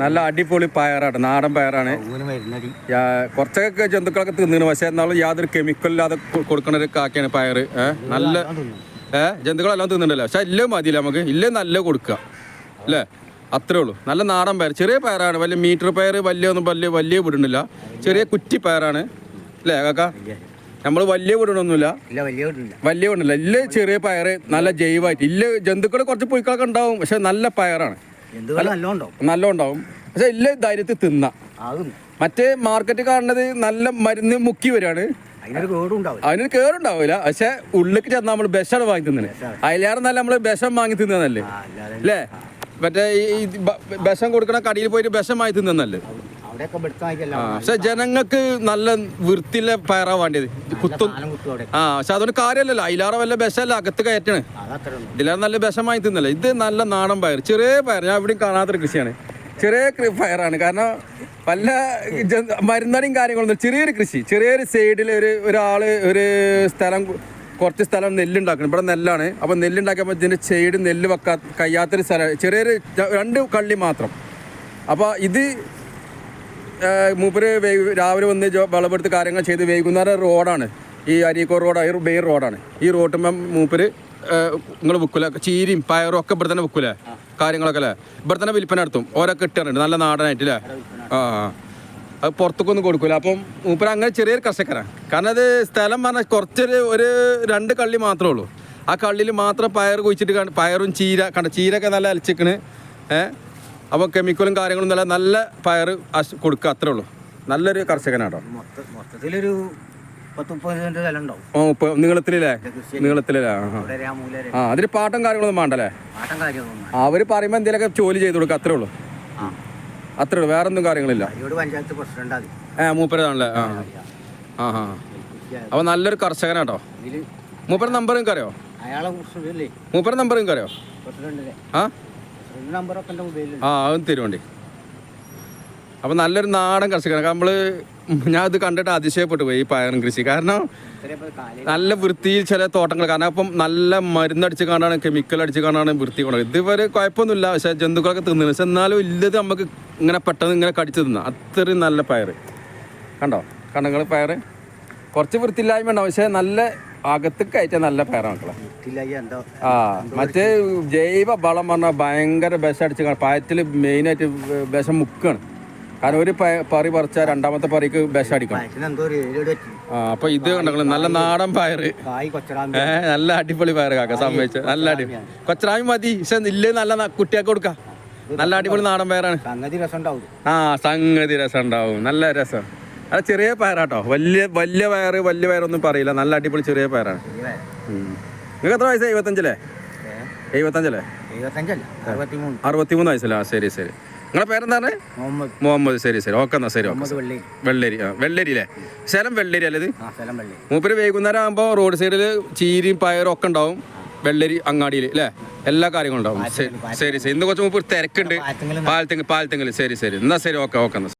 നല്ല അടിപൊളി പയറാണ്. നാടൻ പയറാണ്. കുറച്ചൊക്കെ ജന്തുക്കളൊക്കെ തിന്നിന് പക്ഷെ എന്നാലും യാതൊരു കെമിക്കൽ ഇല്ലാതെ കൊടുക്കണ ഒരു കാക്കയാണ് പയർ. നല്ല ഏഹ് ജന്തുക്കളെല്ലാം തിന്നുന്നുണ്ടല്ലോ. പക്ഷെ ഇല്ല മതിയില്ല നമുക്ക്? ഇല്ല നല്ല കൊടുക്കുക. അല്ലേ? അത്രേ ഉള്ളൂ. നല്ല നാടൻ പയർ. ചെറിയ പയറാണ്. വലിയ മീറ്റർ പയർ വലിയ ഒന്നും വലിയ വലിയ വിടുന്നില്ല. ചെറിയ കുറ്റി പയറാണ്. അല്ലേ കാക്ക? നമ്മൾ വലിയ വിടണമൊന്നുമില്ല വലിയ വിടണില്ല. ഇല്ല ചെറിയ പയറ് നല്ല ജൈവായിട്ട് ഇല്ല ജന്തുക്കൾ കുറച്ച് പുഴുക്കളൊക്കെ ഉണ്ടാവും. പക്ഷെ നല്ല പയറാണ്. നല്ല ഉണ്ടാവും പക്ഷെ ഇല്ല ധൈര്യത്തിൽ തിന്ന. മറ്റേ മാർക്കറ്റ് കാണുന്നത് നല്ല മരുന്ന് മുക്കി വരികയാണ്. അതിനൊരു കേടും ഉണ്ടാവില്ല അതിന് കേറുണ്ടാവില്ല പക്ഷെ ഉള്ളിക്ക് ചെന്നാൽ നമ്മൾ ബെഷാണ് വാങ്ങി തിന്നണേ. അതിലേറെ നല്ല നമ്മൾ ബെഷം വാങ്ങി തിന്നതല്ലേ അല്ലേ? മറ്റേ ഈ ബെഷം കൊടുക്കണ കടയിൽ പോയിട്ട് ബെഷം വാങ്ങി ആ പക്ഷെ ജനങ്ങൾക്ക് നല്ല വൃത്തിയിലെ പയറാ വേണ്ടിയത്. കുത്തും. ആ പക്ഷെ അതൊരു കാര്യമല്ലല്ലോ. അയിലാറ വല്ല ബെഷല്ല അകത്ത് കയറ്റണേ. ഇതിലേറെ നല്ല ബെഷമായി തിന്നല്ല? ഇത് നല്ല നാടൻ പയർ ചെറിയ പയർ ഞാൻ എവിടെയും കാണാത്തൊരു കൃഷിയാണ്. ചെറിയ പയറാണ്. കാരണം ജന്തു- മരുന്നടിയും കാര്യങ്ങളൊന്നും ചെറിയൊരു കൃഷി. ചെറിയൊരു സൈഡിൽ ഒരു ഒരാൾ ഒരു സ്ഥലം കുറച്ച് സ്ഥലം നെല്ലുണ്ടാക്കണം. ഇവിടെ നെല്ലാണ്. അപ്പോൾ നെല്ലുണ്ടാക്കിയപ്പോൾ ഇതിന്റെ സൈഡ് നെല്ല് വെക്കാ കഴിയാത്തൊരു സ്ഥലം. ചെറിയൊരു രണ്ട് കള്ളി മാത്രം. അപ്പോൾ ഇത് മൂപ്പര് രാവിലെ വന്ന് വിളവെടുത്ത് കാര്യങ്ങൾ ചെയ്ത് വൈകുന്നേരം റോഡാണ്. ഈ അരീക്കോട് റോഡ് മെയിൻ റോഡാണ്. ഈ റോട്ടുമ്പം മൂപ്പര് നിങ്ങൾ വിൽക്കൂല ചീരിയും പയറും ഒക്കെ ഇവിടെ തന്നെ വിൽക്കൂലേ കാര്യങ്ങളൊക്കെ അല്ലേ? ഇവിടെ തന്നെ വിൽപ്പന നടത്തും. ഓരോ കിട്ടാറുണ്ട് നല്ല നാടനായിട്ട് അല്ലേ? ആ. അത് പുറത്തേക്കൊന്നും കൊടുക്കൂല. അപ്പം മൂപ്പര് അങ്ങനെ ചെറിയൊരു കർഷകരാണ് കാരണം അത് സ്ഥലം പറഞ്ഞാൽ കുറച്ചൊരു ഒരു രണ്ട് കള്ളി മാത്രമേ ഉള്ളൂ. ആ കള്ളിയിൽ മാത്രം പയർ കുഴിച്ചിട്ട് പയറും ചീര കണ്ട ചീരൊക്കെ നല്ല അലച്ചിക്കണ്. ഏഹ് അപ്പോൾ കെമിക്കലും കാര്യങ്ങളും നല്ല നല്ല പയർ കൊടുക്കുക അത്രേ ഉള്ളൂ. നല്ലൊരു കർഷകനാട്ടോ മൊത്ത മൊത്തത്തിലൊരു നീളത്തിലല്ലേ? നീളത്തിലല്ലേ? ആ അതിന് പാട്ടും കാര്യങ്ങളൊന്നും വേണ്ടല്ലേ? അവർ പറയുമ്പോ എന്തെങ്കിലുമൊക്കെ ജോലി ചെയ്ത് കൊടുക്കുക അത്രേ ഉള്ളൂ. അത്രേ ഉള്ളൂ വേറെ ഒന്നും കാര്യങ്ങളില്ല ഏ മൂപ്പരതാണല്ലേ? ആ. ആ ആ. അപ്പോൾ നല്ലൊരു കർഷകനാട്ടോ മൂപ്പര നമ്പർ നിങ്ങൾക്ക് അറിയോ മൂപ്പര നമ്പർ നിങ്ങൾക്ക് അറിയോ ആ? ആ അതും തരുവേണ്ടി അപ്പം നല്ലൊരു നാടൻ കർഷകനാണ്. നമ്മൾ ഞാൻ ഇത് കണ്ടിട്ട് അതിശയപ്പെട്ടു പോയി ഈ പയറും കൃഷി. കാരണം നല്ല വൃത്തിയിൽ ചില തോട്ടങ്ങൾ കാരണം അപ്പം നല്ല മരുന്നടിച്ച് കാണാണ് കെമിക്കൽ അടിച്ച് കാണാണ് വൃത്തി കൊണ്ടത്. ഇതുവരെ കുഴപ്പമൊന്നുമില്ല. പക്ഷേ ജന്തുക്കളൊക്കെ തിന്നുന്നു. പക്ഷെ എന്നാലും ഇല്ലത് നമുക്ക് ഇങ്ങനെ പെട്ടെന്ന് ഇങ്ങനെ കടിച്ചു തിന്നാം. അത്രയും നല്ല പയർ കണ്ടോ? കണ്ടങ്ങൾ പയർ കുറച്ച് വൃത്തിയില്ലായ്മ ഉണ്ടാവും. പക്ഷേ നല്ല അകത്ത് കയറ്റാൻ നല്ല പേര മക്കളെ. ആ മറ്റേ ജൈവ വളം പറഞ്ഞാൽ ഭയങ്കര വിഷം അടിച്ച് പയത്തിൽ മെയിനായിട്ട് വിഷം മുക്കാണ്. കാരണം ഒരു പറി പറിച്ചാൽ രണ്ടാമത്തെ പറിക്ക് വിഷം അടിക്കണം ആ അപ്പൊ ഇത് കണ്ടോ നല്ല നാടൻ പയറ്. ഏ നല്ല അടിപൊളി പയറ് കാക്ക സംഭവിച്ചു നല്ല അടിപൊളി കൊച്ചറാമി മതി. പക്ഷെ ഇല്ല നല്ല കുട്ടിയൊക്കെ കൊടുക്കാം. നല്ല അടിപൊളി നാടൻ പയറാണ്. സംഗതി രസം ഉണ്ടാവും ആ സംഗതി രസം ഉണ്ടാവും നല്ല രസം. അത് ചെറിയ പയറാട്ടോ. വലിയ വലിയ പയറ് വലിയ പയറൊന്നും പറയില്ല. നല്ല അടിപൊളി ചെറിയ പയറാണ്. നിങ്ങൾക്ക് എത്ര വയസ്സായി? എഴുപത്തഞ്ചല്ലേ? എഴുപത്തഞ്ചല്ലേ? എഴുപത്തഞ്ചല്ല. അറുപത്തി മൂന്ന് അറുപത്തിമൂന്ന് വയസ്സല്ലേ? ആ ശരി ശരി. നിങ്ങളെ പേരെന്താണ്? മുഹമ്മദ്. മുഹമ്മദ് ശരി ശരി. ഓക്കെ എന്നാ ശരി ഓക്കെ വെള്ളരി. ആ വെള്ളരി അല്ലേ? സ്ഥലം വെള്ളരി അല്ലേ ഇത്? മൂപ്പര് വൈകുന്നേരം ആകുമ്പോൾ റോഡ് സൈഡിൽ ചീരിയും പയറും ഒക്കെ ഉണ്ടാവും. വെള്ളരി അങ്ങാടിയിൽ അല്ലേ? എല്ലാ കാര്യങ്ങളും ഉണ്ടാവും. ശരി ശരി. ഇന്ന് കുറച്ച് മൂപ്പര് തിരക്കുണ്ട്. പാലത്തെങ്കിൽ പാലത്തെങ്കിൽ ശരി ശരി. എന്നാ ശരി ഓക്കെ ഓക്കെ എന്നാ